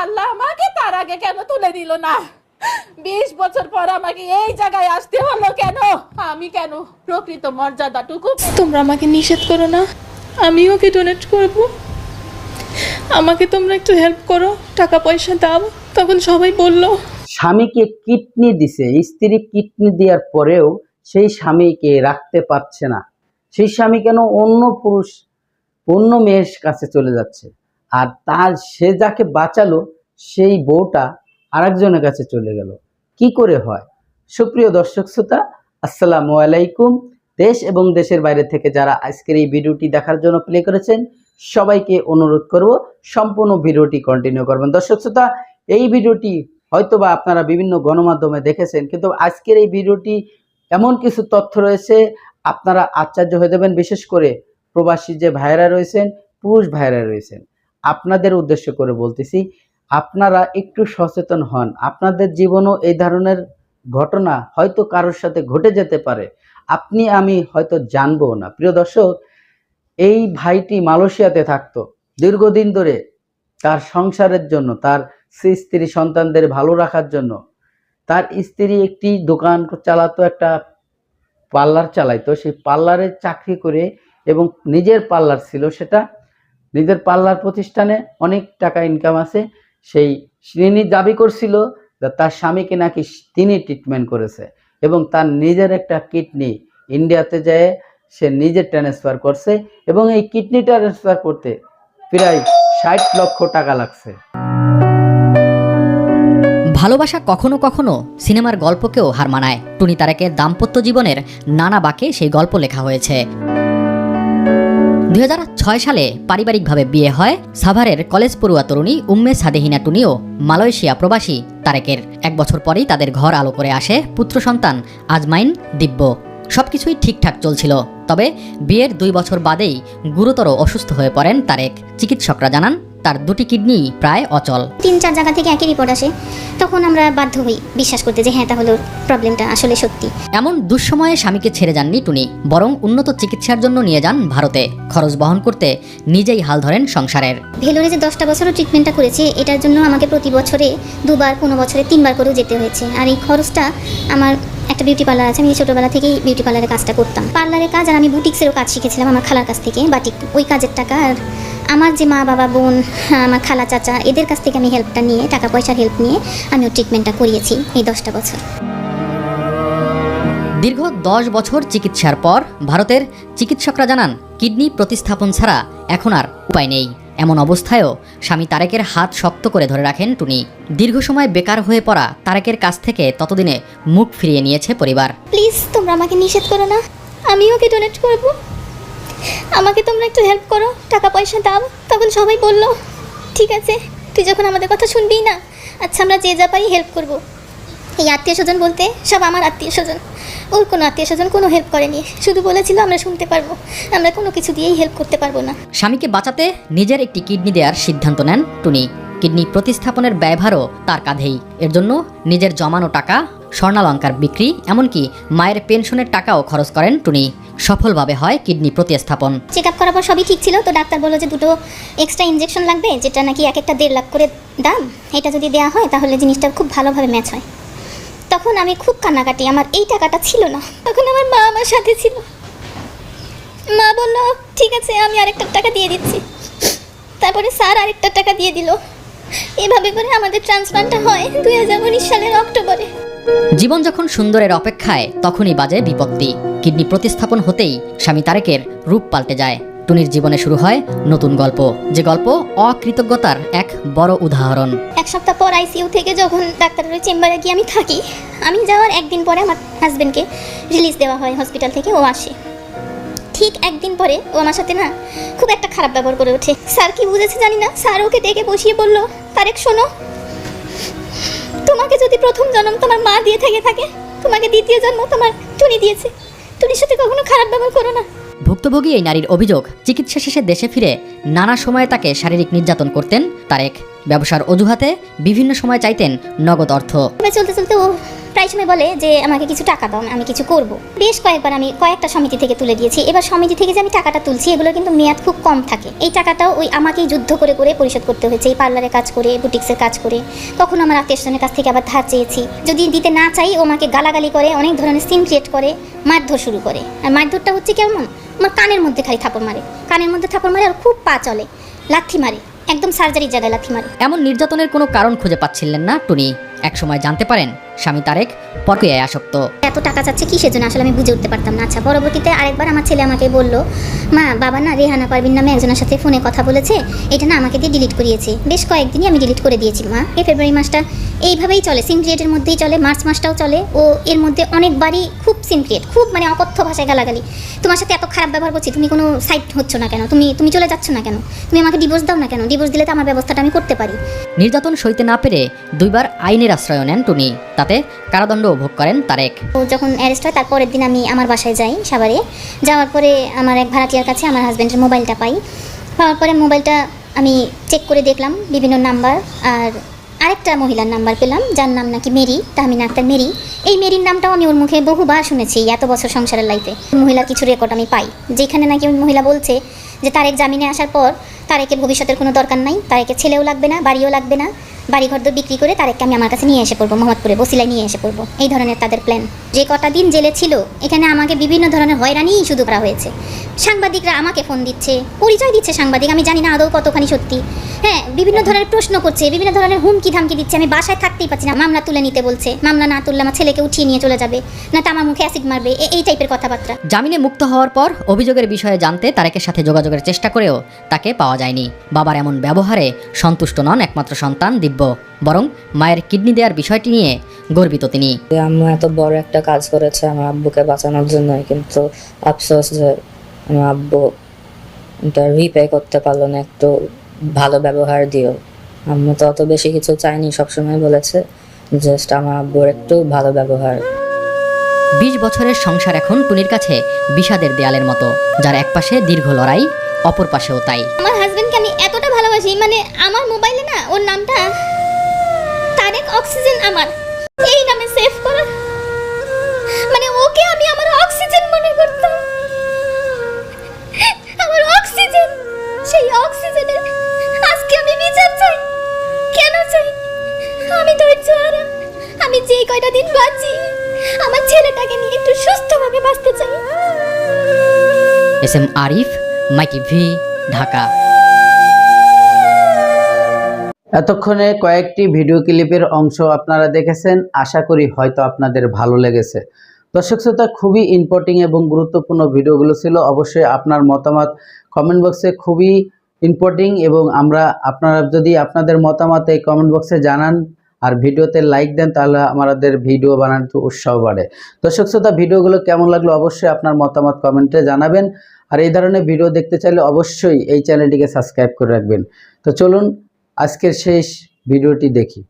আল্লাহ আমাকে তার আগে কেন তুলে দিল না? বিশ বছর পর আমাকে এই জায়গায় আসতে হলো কেন? আমি কেন প্রকৃত মর্যাদাটুকু তোমরা আমাকে নিষেধ করো না। আমি ওকে ডোনেট করব। আমাকে তোমরা একটু হেল্প করো। টাকা পয়সা দাও। তখন সবাই বলল স্বামীকে কিডনি দিছে। স্ত্রী কিডনি দেওয়ার পরেও সেই স্বামীকে রাখতে পারছে না। সেই স্বামী কেন অন্য পুরুষ অন্য মেয়ের কাছে চলে যাচ্ছে? আর তার, সে যাকে বাঁচালো, সেই বউটা আরেকজনের কাছে চলে গেল। কি করে হয়? সুপ্রিয় দর্শক শ্রোতা, আসসালামু আলাইকুম। দেশ এবং দেশের বাইরে থেকে যারা আজকের এই ভিডিওটি দেখার জন্য প্লে করেছেন, সবাইকে অনুরোধ করব সম্পূর্ণ ভিডিওটি কন্টিনিউ করবেন। দর্শক শ্রোতা, এই ভিডিওটি হয়তোবা আপনারা বিভিন্ন গণমাধ্যমে দেখেছেন, কিন্তু আজকের এই ভিডিওটি এমন কিছু তথ্য রয়েছে, আপনারা আশ্চর্য হয়ে যাবেন। বিশেষ করে প্রবাসী যে ভাইয়েরা রয়েছেন, পুরুষ ভাইয়েরা রয়েছেন। আপনাদের উদ্দেশ্য করে বলতেছি, আপনারা একটু সচেতন হন। আপনাদের জীবনও এই ধরনের ঘটনা হয়তো কারোর সাথে ঘটে যেতে পারে। আপনি, আমি হয়তো জানব না। প্রিয় দর্শক, এই ভাইটি মালয়েশিয়াতে থাকতো। দীর্ঘদিন ধরে তার সংসারের জন্য, তার স্ত্রী সন্তানদের ভালো রাখার জন্য, তার স্ত্রী একটি দোকান চালাতো, একটা পার্লার চালাইতো। সেই পার্লারে চাকরি করে এবং নিজের পার্লার ছিল সেটা নিজের পাল্লার প্রতিষ্ঠানে অনেক টাকা ইনকাম আছে। সেই তিনি দাবি করছিল তার স্বামীকে নাকি তিনি ট্রিটমেন্ট করেছে এবং তার নিজের একটা কিডনি ইন্ডিয়াতে যেয়ে সে নিজে ট্রান্সফার করছে এবং এই কিডনি ট্রান্সফার করতে প্রায় ষাট লক্ষ টাকা লাগছে। ভালোবাসা কখনো কখনো সিনেমার গল্পকেও হার মানায়। টুনি তারেকের দাম্পত্য জীবনের নানা বাঁকে সেই গল্প লেখা হয়েছে। দুই হাজার ছয় সালে পারিবারিকভাবে বিয়ে হয় সাভারের কলেজ পড়ুয়া তরুণী উম্মে সাদেহিনা টুনিও, মালয়েশিয়া প্রবাসী তারেকের। এক বছর পরেই তাদের ঘর আলো করে আসে পুত্র সন্তান আজমাইন দিব্য। সবকিছুই ঠিকঠাক চলছিল, তবে বিয়ের দুই বছর বাদেই গুরুতর অসুস্থ হয়ে পড়েন তারেক। চিকিৎসকরা জানান তার দুটি কিডনি প্রায় অচল। তিন চার জায়গা থেকে একই রিপোর্ট আসে। তখন আমরা বাধ্য হই বিশ্বাস করতে যে হ্যাঁ তাহলে প্রবলেমটা আসলে সত্যি। এমন দুঃসময়ে স্বামীকে ছেড়ে যাননি টুনি বরং উন্নত চিকিৎসার জন্য নিয়ে যান ভারতে। খরচ বহন করতে নিজেই হাল ধরেন সংসারের। ভেলোরে যে দশটা বছরও ট্রিটমেন্টটা করেছি এটার জন্য আমাকে প্রতি বছরে দুবার কোনো বছরে তিনবার করেও যেতে হয়েছে। আর এই খরচটা আমার একটা বিউটি পার্লার আছে আমি ছোটোবেলা থেকেই বিউটি পার্লারের কাজটা করতাম। পার্লারের কাজ আর আমি বুটিক্সেরও কাজ শিখেছিলাম আমার খালার কাছ থেকে বাটিক ওই কাজের টাকা আর আমার যে মা বাবা বোন আমার খালা চাচা এদের কাছ থেকে আমি হেল্পটা নিয়ে টাকা পয়সার হেল্প নিয়ে আমি ওর ট্রিটমেন্টটা করিয়েছি এই দশটা বছর। দীর্ঘ দশ বছর চিকিৎসার পর ভারতের চিকিৎসকরা জানান কিডনি প্রতিস্থাপন ছাড়া এখন আর উপায় নেই। এমন অবস্থায়ও স্বামী তারেকের হাত শক্ত করে ধরে রাখেন টুনি। দীর্ঘ সময় বেকার হয়ে পড়া তারেকের কাছ থেকে ততদিনে মুখ ফিরিয়ে নিয়েছে পরিবার। প্লিজ তোমরা আমাকে নিষেধ করো না। আমি ওকে ডোনেট করব। আমাকে তোমরা একটু হেল্প করো, টাকা পয়সা দাও। তখন সবাই বলল, ঠিক আছে, তুই যখন আমাদের কথা শুনবি না আচ্ছা আমরা যে যা পারি হেল্প করব। এই আত্মীয় স্বজন বলতে সব আমার আত্মীয় স্বজন। ওর কোনো আত্মীয় স্বজন কোনো হেল্প করেনি। শুধু বলেছিল, আমরা শুনতে পারব। আমরা কোনো কিছু দিয়েই হেল্প করতে পারব না। স্বামীকে বাঁচাতে নিজের একটি কিডনি দেওয়ার সিদ্ধান্ত নেন টুনি। কিডনি প্রতিস্থাপনের ব্যয়ভারও তার কাঁধেই। এর জন্য নিজের জমানো টাকা স্বর্ণালঙ্কার বিক্রি, এমনকি মায়ের পেনশনের টাকাও খরচ করেন টুনি। সফলভাবে হয় কিডনি প্রতিস্থাপন। চেক আপ করার পর সবই ঠিক ছিল, তো ডাক্তার বলল যে দুটো এক্সট্রা ইঞ্জেকশন লাগবে, যেটা নাকি এক একটা দেড় লাখ করে দাম, এটা যদি দেওয়া হয় তাহলে জিনিসটা খুব ভালোভাবে ম্যাচ হয়। তখন আমি খুব কান্নাকাটি, আমার এই টাকাটা ছিল না। তখন আমার মা আমার সাথে ছিল। মা বলল, ঠিক আছে, আমি আরেকটা টাকা দিয়ে দিচ্ছি। তারপরে স্যার আরেকটা টাকা দিয়ে দিল। এভাবে করে আমাদের ট্রান্সপ্লান্টটা হয় দুই হাজার উনিশ সালের অক্টোবরে। জীবন যখন সুন্দরের অপেক্ষায়, তখনই বাজে বিপত্তি। কিডনি প্রতিস্থাপন হতেই স্বামী তারেকের রূপ পাল্টে যায়। টুনির জীবনে শুরু হয় নতুন গল্প। যে গল্প অকৃতজ্ঞতার এক বড় উদাহরণ। এক সপ্তাহ পর আইসিইউ থেকে যখন ডাক্তারের চেম্বারে গিয়ে আমি থাকি, আমি যাওয়ার একদিন পরে আমার হাজব্যান্ডকে রিলিজ দেওয়া হয় হসপিটাল থেকে, ও আসে। ঠিক একদিন পরে ও আমার সাথে না খুব একটা খারাপ ব্যবহার করে ওঠে। স্যার কি বুঝেছে জানি না। স্যার ওকে ডেকে বসিয়ে বলল, তারেক, শোনো তোমাকে যদি প্রথম জন্ম তোমার মা দিয়ে থেকে থাকে, তোমাকে দ্বিতীয় জন্ম তোমার টুনি দিয়েছে। টুনির সাথে কখনো খারাপ ব্যবহার করো না। ভুক্তভোগী এই নারীর অভিযোগ, চিকিৎসা শেষে দেশে ফিরে নানা সময়ে তাকে শারীরিক নির্যাতন করতেন তারেক। ব্যবসার অজুহাতে বিভিন্ন সময় চাইতেন নগদ অর্থ। চলতে চলতে ও প্রায় সময় বলে যে, আমাকে কিছু টাকা দাও, আমি কিছু করব। বেশ কয়েকবার আমি কয়েকটা সমিতি থেকে তুলে দিয়েছি। এবার সমিতি থেকে যে আমি টাকাটা তুলছি, এগুলো কিন্তু মেয়াদ খুব কম থাকে। এই টাকাটাও ওই আমাকেই যুদ্ধ করে করে পরিশোধ করতে হয়েছে, এই পার্লারে কাজ করে, বুটিক্সের কাজ করে। তখন আমার আত্মীয় স্বজনের কাছ থেকে আবার ধার চেয়েছি। যদি দিতে না চাই, ও আমাকে গালাগালি করে, অনেক ধরনের সিন ক্রিয়েট করে, মারধর শুরু করে। আর মারধরটা হচ্ছে কেমন? আমার কানের মধ্যে খালি থাপড় মারে। কানের মধ্যে থাপড় মারে আর খুব পা চলে, লাথি মারে। একদম সার্জারি জায়গায় লাথি মারে। এমন নির্যাতনের কোনো কারণ খুঁজে পাচ্ছিলেন না টুনি। একসময় জানতে পারেন স্বামী তারেক প্রক্রিয়ায় আসক্ত। এত টাকা চাচ্ছে কি সেজন্য আসলে আমি বুঝে উঠতে পারতাম না। আচ্ছা পরবর্তীতে আরেকবার আমার ছেলে আমাকে বলল মা বাবা না রেহানা পারবিন নামে একজনের সাথে ফোনে কথা বলেছে। এটা না আমাকে দিয়ে ডিলিট করিয়েছে। বেশ কয়েকদিনই আমি ডিলিট করে দিয়েছি মা। এই ফেব্রুয়ারি মাসটা এইভাবেই চলে। সিন ক্রিয়েটের মধ্যেই চলে মার্চ মাসটাও চলে। ও এর মধ্যে অনেকবারই খুব সিন ক্রিয়েট খুব মানে অকথ্য ভাষায় গালাগালি। তোমার সাথে এত খারাপ ব্যবহার করছি তুমি কোনো সাইড হচ্ছ না কেন? তুমি তুমি চলে যাচ্ছ না কেন? তুমি আমাকে ডিভোর্স দাও না কেন? ডিভোর্স দিলে তো আমার ব্যবস্থাটা আমি করতে পারি। নির্যাতন সইতে না পেরে দুইবার আইনের আশ্রয় নেন টুনি। তাতে কারাদণ্ড ভোগ করেন তারেক। ও যখন অ্যারেস্ট হয় তার পরের দিন আমি আমার বাসায় যাই সাভারে। যাওয়ার পরে আমার এক ভাড়াটিয়ার কাছে আমার হাজব্যান্ডের মোবাইলটা পাই। পাওয়ার পরে মোবাইলটা আমি চেক করে দেখলাম বিভিন্ন নাম্বার আর আরেকটা মহিলার নাম্বার পেলাম, যার নাম নাকি মেরি, তাহমিন আক্তার মেরি। এই মেরির নামটাও আমি ওর মুখে বহুবার শুনেছি এত বছর সংসারের লাইফে মহিলার কিছু রেকর্ড আমি পাই, যেখানে নাকি ওই মহিলা বলছে যে তারেক জামিনে আসার পর তারেকের ভবিষ্যতের কোনো দরকার নাই, তারেকের ছেলেও লাগবে না, বাড়িও লাগবে না বাড়ি ঘর দর বিক্রি করে তারেককে আমি আমার কাছে নিয়ে এসে পড়ব মোহাম্মদপুরে বসিলায় নিয়ে এসে পড়ব। এই ধরনের তাদের প্ল্যান যে কটা দিন জেলে ছিল, এখানে আমাকে বিভিন্ন ধরনের হয়রানিই শুধু করা হয়েছে। সাংবাদিকরা আমাকে ফোন দিচ্ছে, পরিচয় দিচ্ছে সাংবাদিক, আমি জানি না আদৌ কতখানি সত্যি। হ্যাঁ বিভিন্ন ধরনের প্রশ্ন করছে বিভিন্ন ধরনের হুমকি ধামকি দিচ্ছে আমি বাসায় থাকতেই পারছি না। মামলা তুলে নিতে বলছে মামলা না তুললে আমার ছেলেকে উঠিয়ে নিয়ে চলে যাবে না তো আমার মুখে অ্যাসিড মারবে এই টাইপের কথাবার্তা। জামিনে মুক্ত হওয়ার পর অভিযোগের বিষয়ে জানতে তারেকের সাথে যোগাযোগের চেষ্টা করেও তাকে পাওয়া যায়নি। বাবার এমন ব্যবহারে সন্তুষ্ট নন একমাত্র সন্তান দিব্য বরং মায়ের কিডনি দেওয়ার বিষয়টি নিয়ে গর্বিত তিনি। আম্মু এত বড় একটা কাজ করেছে আমার আব্বুকে বাঁচানোর জন্য কিন্তু আফসোস যে আমার আব্বু এটা রিপে করতে পারল না একটু ভালো ব্যবহার দিও। আম্মু তো অত বেশি কিছু চাইনি সবসময় বলেছে জাস্ট আমার আব্বুর একটু ভালো ব্যবহার। বিশ বছরের সংসার এখন টুনির কাছে বিষাদের দেয়ালের মতো যার একপাশে দীর্ঘ লড়াই অপর পাশেও তাই। আমার হাজবেন্ডকে আমি এতটা ভালোবাসি মানে আমার মোবাইলে না ওর নামটা তারেক অক্সিজেন আমার। যে কয়টা দিন বাঁচি। আমার ছেলেটাকে নিয়ে একটু সুস্থভাবে বাঁচতে চাই। এস এম আরিফ মাইটি ভি ঢাকা। এতক্ষণে কয়েকটি ভিডিও ক্লিপের অংশ আপনারা দেখেছেন। আশা করি হয়তো আপনাদের ভালো লেগেছে। দর্শক শ্রোতা খুবই ইম্পর্টিং এবং গুরুত্বপূর্ণ ভিডিওগুলো ছিল। অবশ্যই আপনার মতামত কমেন্ট বক্সে খুবই ইম্পর্টিং এবং আমরা আপনারা যদি আপনাদের মতামত এই কমেন্ট বক্সে জানান আর ভিডিওতে লাইক দেন, তাহলে আমাদের ভিডিও বানানোর উৎসাহ বাড়ে। দর্শক শ্রোতা, ভিডিওগুলো কেমন লাগল অবশ্যই আপনার মতামত কমেন্টে জানাবেন। আর এই ধরনের ভিডিও দেখতে চাইলে অবশ্যই এই চ্যানেলটিকে সাবস্ক্রাইব করে রাখবেন। তো চলুন, আজকের শেষ ভিডিওটি দেখি।